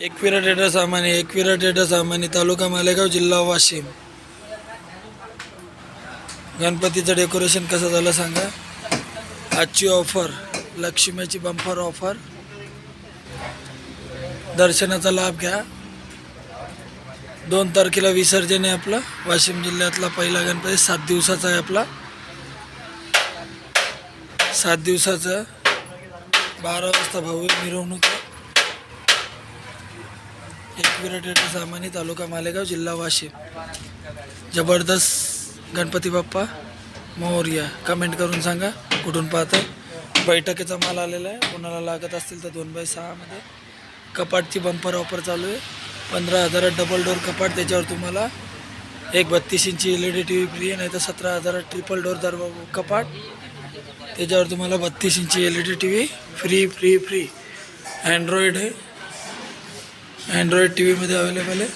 एकविरा टेडर सामानी एकविरा टेडर सामानी तालुका मालेगाव जिल्हा वाशिम. गणपतीचं डेकोरेशन कसं झालं सांगा? आजची ऑफर लक्ष्मीची बंपर ऑफर दर्शनाचा लाभ घ्या. दोन तारखेला विसर्जन आहे आपलं. वाशिम जिल्ह्यातला पहिला गणपती सात दिवसाचा आहे आपला. सात दिवसाचं बारा वाजता भव्य मिरवणूक आहे. एकविरा टेटर सामानी तालुका मालेगाव जिल्हा वाशिम. जबरदस्त गणपती बाप्पा मोर्या. कमेंट करून सांगा कुठून पाहताय? बैठकीचा माल आलेला आहे. कोणाला लागत असतील तर दोन बाय सहामध्ये कपाटची बंपर ऑफर चालू आहे. पंधरा हजारात डबल डोअर कपाट त्याच्यावर तुम्हाला एक बत्तीस इंची L E D T V free आहे नाही तर सतरा हजारात ट्रिपल डोअर दर कपाट. त्याच्यावर तुम्हाला बत्तीस इंची L E D T V free free free android आहे अँड्रॉईड टी व्हीमध्ये अवेलेबल आहे.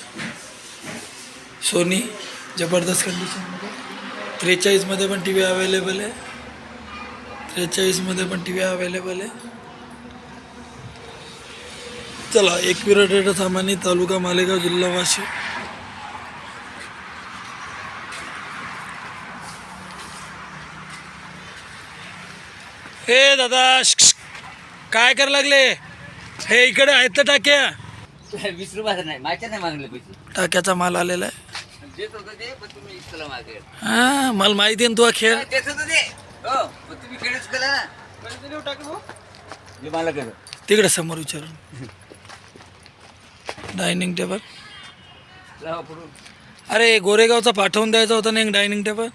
सोनी जबरदस्त कंडिशनमध्ये त्रेचाळीसमध्ये पण टी व्ही अवेलेबल आहे त्रेचाळीसमध्ये पण टी व्ही अवेलेबल आहे. चला एकविरा डेटा सामान्य तालुका मालेगाव जिल्हा वाशिम. हे दादा काय करायला लागले? हे इकडे आहेत तर टाक्या. वीस रुपयाचं नाही माझ्या नाही मागले पैसे. टाक्याचा माल आलेला आहे. देत होतं ते पण तुम्ही इतकला मागे. हा मला माहिती आहे ना तुझा खेळ. देत होतं ते. हो पण तुम्ही खेळच केला ना. मला केलं तिकडे समोर विचारून. Dining table. लावा पुढून. अरे गोरेगावचा पाठवून द्यायचा होता ना एक डायनिंग टेबल?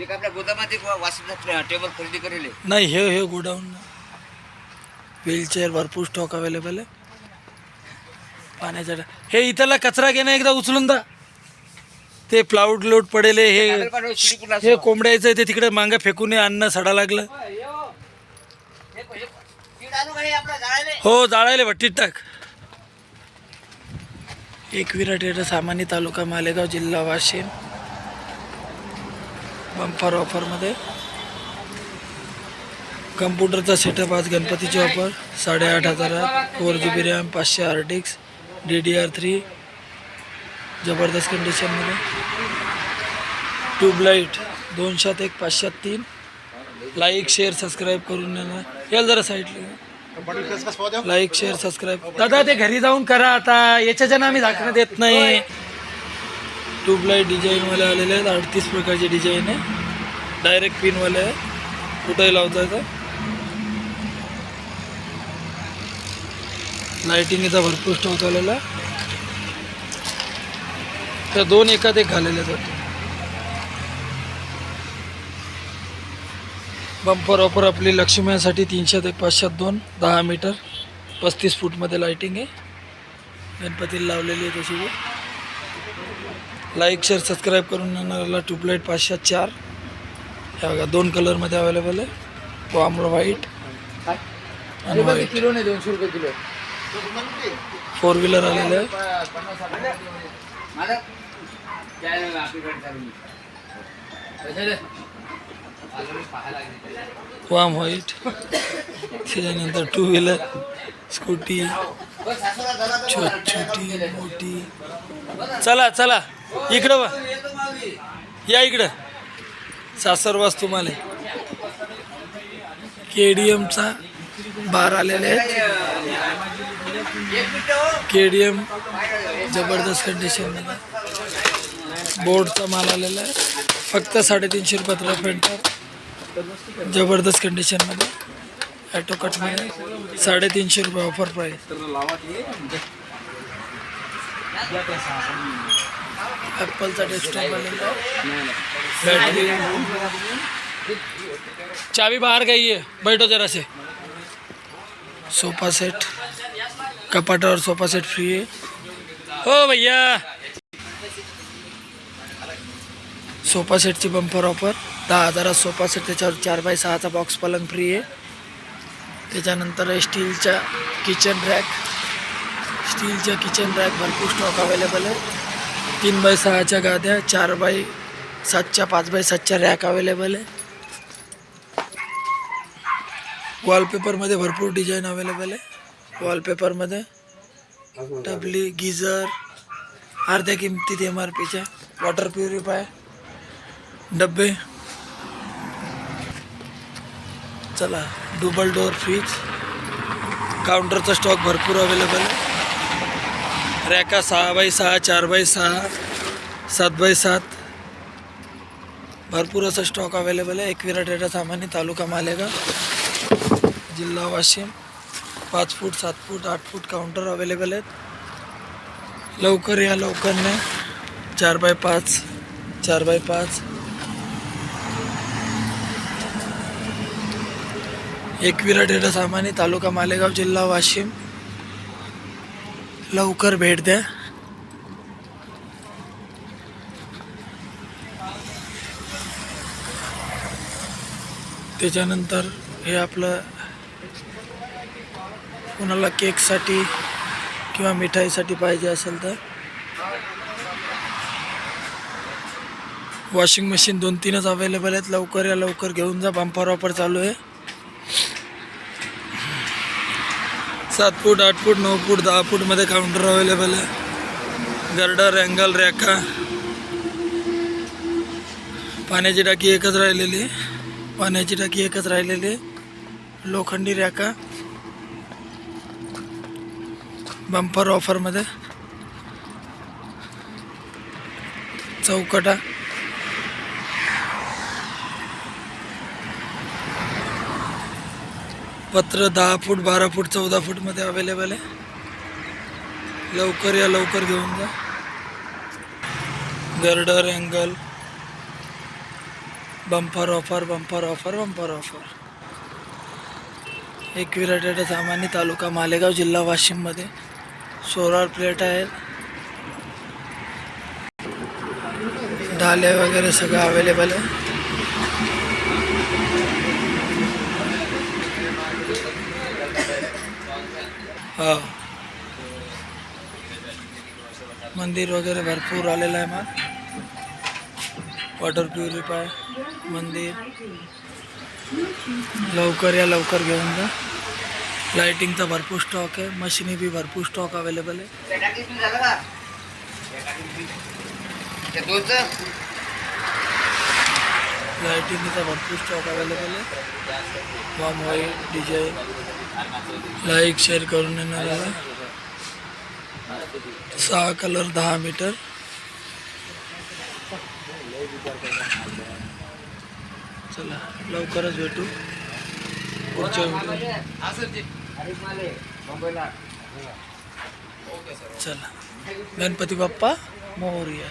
एक आपल्या गोदामात एक वाशिमचा टेबल खरेदी करेल. नाही हे हे गोडाऊन. व्हीलचेअर भरपूर स्टॉक अवेलेबल आहे. पाण्याचा हे इथला कचरा घेणं एकदा उचलून दा. ते प्लाऊड लोड पडेल हे हे. कोंबड्याचं आहे ते तिकडे मागं फेकून अन्न सडा लागलं. हे- जाळायले? भट्टीत टाक. एकविरा टेटर सामानी तालुका मालेगाव जिल्हा वाशिम. बंपर ऑफरमध्ये कम्प्युटरचा सेटअप आज गणपतीची ऑफर साडेआठ हजारात. फोर जी बी रॅम पाचशे आर्टिक्स डी डी आर थ्री जबरदस्त कंडिशनमध्ये ट्यूबलाईट दोनशात एक पाचशेत तीन. लाईक शेअर सबस्क्राईब करून येणार याल जरा साईडला लाईक शेअर सबस्क्राईब दादा ते घरी जाऊन करा आता. याच्याच्यानं आम्ही दाखवण्यात येत नाही. ट्यूबलाईट डिझाईनवाले आलेले आहेत. अडतीस प्रकारचे डिझाईन आहे. डायरेक्ट पिनवाले आहे कुठंही लावता येतं. लाईटिंगचा भरपूर स्टॉक आलेला आहे. त्या दोन एकात एक घालेले जातो बंपर ऑफर आपली लक्ष्मीसाठी तीनशे एक पाचशेत दोन दहा मीटर पस्तीस फूटमध्ये लाईटिंग आहे. गणपतीला लावलेली आहे तशी. लाईक शेअर सबस्क्राईब करून येणाऱ्याला ट्यूबलाईट पाचशेत चार. ह्या बघा दोन कलरमध्ये अवेलेबल आहे. वामर व्हाईट आणि किलो नाही दोनशे रुपये किलो फोर व्हीलर आलेलं आहे वाम व्हाईट त्याच्यानंतर टू व्हीलर स्कूटी छोट छोटी मोठी. चला चला. इकडं वा या इकडं. सासरवास तुम्हाला. के डी एमचा बार आलेले आहेत. के डी एम ज़बरदस्त कंडिशनमध्ये बोर्डचा माल आलेला आहे. फक्त साडेतीनशे रुपयात रफ पेंटर ज़बरदस्त कंडिशनमध्ये ॲटो कटमध्ये साडेतीनशे रुपये ऑफ़र प्राईस ॲपलचा डेस्कटॉप आलेला बैटरी चाबी बाहर गई है बैठो जरा से सोफा सेट कपाटावर सोफा सेट फ्री आहे. हो भैया. सोफा सेटची बंपर ऑफर दहा हजारात सोफा सेट त्याच्यावर चार बाय सहाचा बॉक्स पलंग फ्री आहे. त्याच्यानंतर स्टीलच्या किचन रॅक स्टीलच्या किचन रॅक भरपूर स्टॉक अवेलेबल आहे. तीन बाय सहाच्या गाद्या चार बाय सातच्या पाच बाय सातच्या रॅक अवेलेबल आहे. वॉलपेपरमध्ये भरपूर डिझाईन अवेलेबल आहे. वॉलपेपरमध्ये डबली गिझर अर्ध्या किमतीत एम आर पीच्या वॉटर प्युरिफायर डब्बे. चला डुबल डोअर फ्रीज काउंटरचा स्टॉक भरपूर अवेलेबल आहे. रॅका सहा बाय सहा चार बाय सहा सात बाय सात. भरपूर असा स्टॉक अवेलेबल आहे. एकविरा डेटा सामान्य तालुका मालेगाव जिल्हा वाशिम. पाच फूट सात फूट आठ फूट काउंटर अवेलेबल आहेत. लवकर या लवकर नाही चार बाय पाच चार बाय पाच. एकविरा डेटा सामान्य तालुका मालेगाव जिल्हा वाशिम. लवकर भेट द्या. त्याच्यानंतर हे आपलं कुणाला केकसाठी किंवा मिठाईसाठी पाहिजे असेल तर. वॉशिंग मशीन दोन तीनच अवेलेबल आहेत. लवकर या लवकर घेऊन जा. बंपर वापर चालू आहे. सात फूट आठ फूट नऊ फूट दहा फूटमध्ये काउंटर अवेलेबल आहे. गर्डर अँगल रॅका. पाण्याची टाकी एकच राहिलेली. आहे पाण्याची टाकी एकच राहिलेली. आहे लोखंडी रॅका. बंपर ऑफरमध्ये चौकटा. पत्र दहा फूट बारा फूट चौदा फूटमध्ये अवेलेबल आहे. लवकर या लवकर घेऊन जा. Girder angle bumper offer bumper offer bumper offer एक विराटेटा सामान्य तालुका मालेगाव जिल्हा वाशिममध्ये सोलार प्लेट है। ढाले वगैरह सगळं अवेलेबल आहे हा। मंदिर वगैरे भरपूर आलेलं आहे वॉटर प्युरिफाय मंदिर। लवकर या लवकर घेऊन जा लाइटिंगचा भरपूर स्टॉक आहे. मशिनी बी भरपूर स्टॉक अवेलेबल आहे. लाइटिंग टाकीत लाइटिंगचा भरपूर स्टॉक अवेलेबल आहे. वाम व्हाईट डिझाईन लाईक शेअर करून येणार आहे. सहा कलर दहा मीटर. चला लवकरच भेटू. पुढच्या चला. गणपती बाप्पा मोरया.